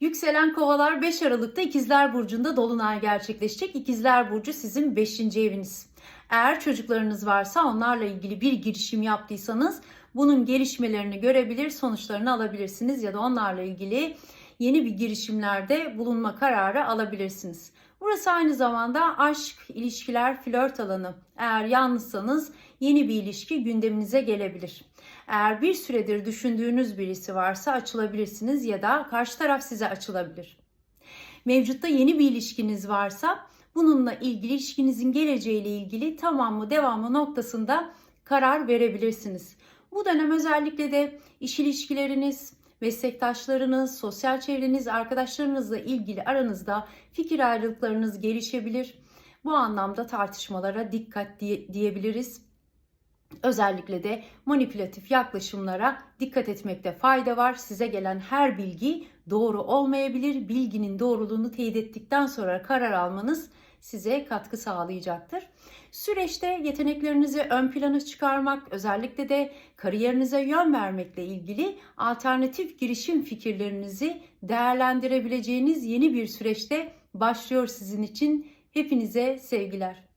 Yükselen kovalar 5 Aralık'ta İkizler Burcu'nda Dolunay gerçekleşecek. İkizler Burcu sizin 5. eviniz. Eğer çocuklarınız varsa onlarla ilgili bir girişim yaptıysanız bunun gelişmelerini görebilir, sonuçlarını alabilirsiniz ya da onlarla ilgili yeni bir girişimlerde bulunma kararı alabilirsiniz. Burası aynı zamanda aşk, ilişkiler, flört alanı. Eğer yalnızsanız yeni bir ilişki gündeminize gelebilir. Eğer bir süredir düşündüğünüz birisi varsa açılabilirsiniz ya da karşı taraf size açılabilir. Mevcutta yeni bir ilişkiniz varsa bununla ilgili ilişkinizin geleceğiyle ilgili tamam mı devam mı noktasında karar verebilirsiniz. Bu dönem özellikle de iş ilişkileriniz, meslektaşlarınız, sosyal çevreniz, arkadaşlarınızla ilgili aranızda fikir ayrılıklarınız gelişebilir. Bu anlamda tartışmalara dikkat diye, diyebiliriz. Özellikle de manipülatif yaklaşımlara dikkat etmekte fayda var. Size gelen her bilgi doğru olmayabilir. Bilginin doğruluğunu teyit ettikten sonra karar almanız size katkı sağlayacaktır. Süreçte yeteneklerinizi ön plana çıkarmak, özellikle de kariyerinize yön vermekle ilgili alternatif girişim fikirlerinizi değerlendirebileceğiniz yeni bir süreçte başlıyor sizin için. Hepinize sevgiler.